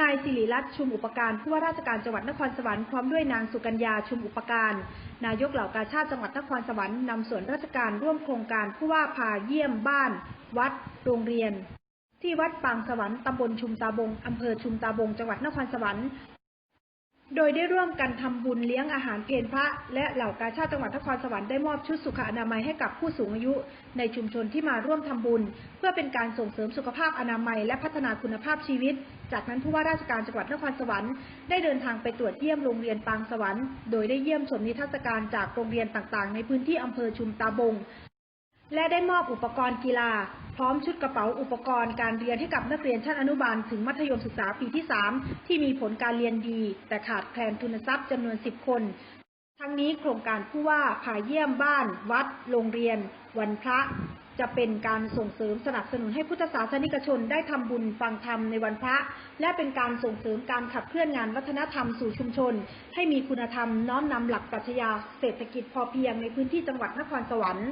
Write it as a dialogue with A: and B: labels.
A: นายสิริรัตน์ชุมอุปการผู้ว่าราชการจังหวัดนครสวรรค์พร้อมด้วยนางสุกัญญาชุมอุปการ นายกเหล่ากาชาติจังหวัดนครสวรรค์นำส่วนราชการร่วมโครงการผู้ว่าพาเยี่ยมบ้าน วัด โรงเรียน ที่วัดปางสวรรค์ตำบลชุมตาบงอำเภอชุมตาบงจังหวัดนครสวรรค์ โดยได้ร่วมกันทำบุญเลี้ยงอาหารเพลพระ และเหล่ากาชาติจังหวัดนครสวรรค์ได้มอบชุดสุขอนามัยให้กับผู้สูงอายุ ในชุมชนที่มาร่วมทำบุญ เพื่อเป็นการส่งเสริมสุขภาพอนามัย และพัฒนาคุณภาพชีวิต จากนั้นผู้ว่าราชการจังหวัดนครสวรรค์ได้เดินทางไปตรวจเยี่ยมโรงเรียนปางสวรรค์ โดยได้เยี่ยมชมนิทรรศการจากโรงเรียนต่างๆ ในพื้นที่อำเภอชุมตาบง และได้มอบอุปกรณ์กีฬา พร้อมชุดกระเป๋าอุปกรณ์การเรียนให้กับนักเรียนชั้นอนุบาลถึงมัธยมศึกษาปีที่ 3 ที่มีผลการเรียนดี แต่ขาดแคลนทุนทรัพย์จำนวน 10 คน ทั้งนี้โครงการผู้ว่าพาเยี่ยมบ้าน วัด โรงเรียน วันพระจะเป็นการส่งเสริมสนับสนุนให้พุทธศาสนิกชนได้ทำบุญฟังธรรมในวันพระ และเป็นการส่งเสริมการขับเคลื่อนงานวัฒนธรรมสู่ชุมชน ให้มีคุณธรรมน้อมนำหลักปรัชญาเศรษฐกิจพอเพียงในพื้นที่จังหวัดนครสวรรค์